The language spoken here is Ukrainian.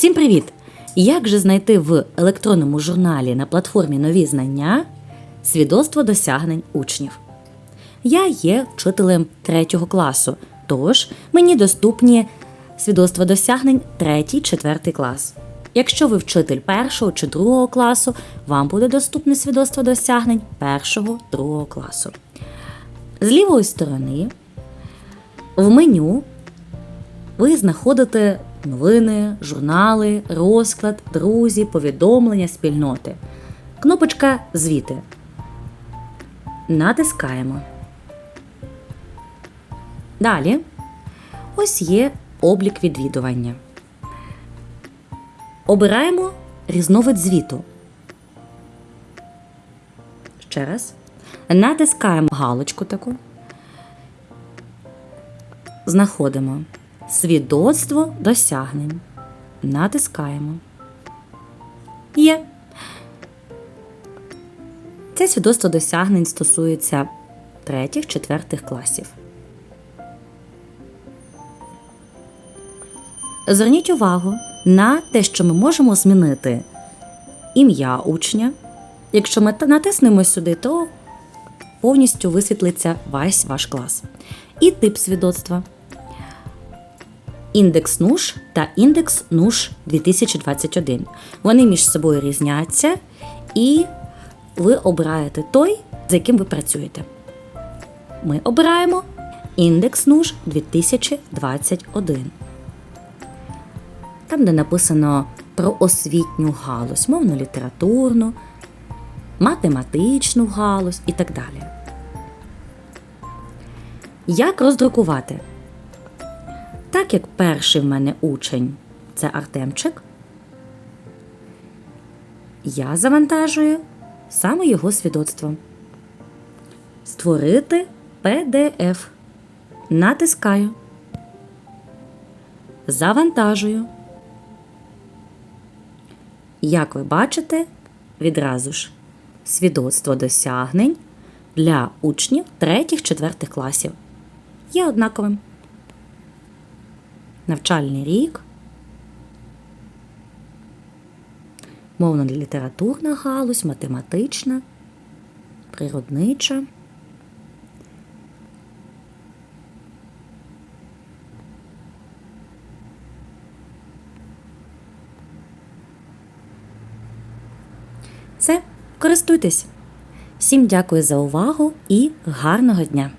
Всім привіт! Як же знайти в електронному журналі на платформі Нові знання свідоцтво досягнень учнів? Я є вчителем третього класу, тож мені доступні свідоцтва досягнень третій, четвертий клас. Якщо ви вчитель першого чи другого класу, вам буде доступне свідоцтво досягнень першого, другого класу. З лівої сторони в меню ви знаходите новини, журнали, розклад, друзі, повідомлення, спільноти. Кнопочка Звіти. Натискаємо. Далі ось є облік відвідування. Обираємо різновид звіту. Ще раз. Натискаємо галочку таку. Знаходимо свідоцтво досягнень. Натискаємо. Є. Це свідоцтво досягнень стосується третіх, четвертих класів. Зверніть увагу на те, що ми можемо змінити ім'я учня. Якщо ми натиснемо сюди, то повністю висвітлиться весь ваш клас. І тип свідоцтва. Індекс НУШ та індекс НУШ 2021. Вони між собою різняться, і ви обираєте той, з яким ви працюєте. Ми обираємо індекс НУШ 2021. Там, де написано про освітню галузь, мовно-літературну, математичну галузь і так далі. Як роздрукувати? Так як перший в мене учень це Артемчик, я завантажую саме його свідоцтво. Створити PDF. Натискаю. Завантажую. Як ви бачите, відразу ж свідоцтво досягнень для учнів 3-4 класів є однаковим. Навчальний рік, мовно-літературна галузь, математична, природнича. Все, користуйтесь. Всім дякую за увагу і гарного дня!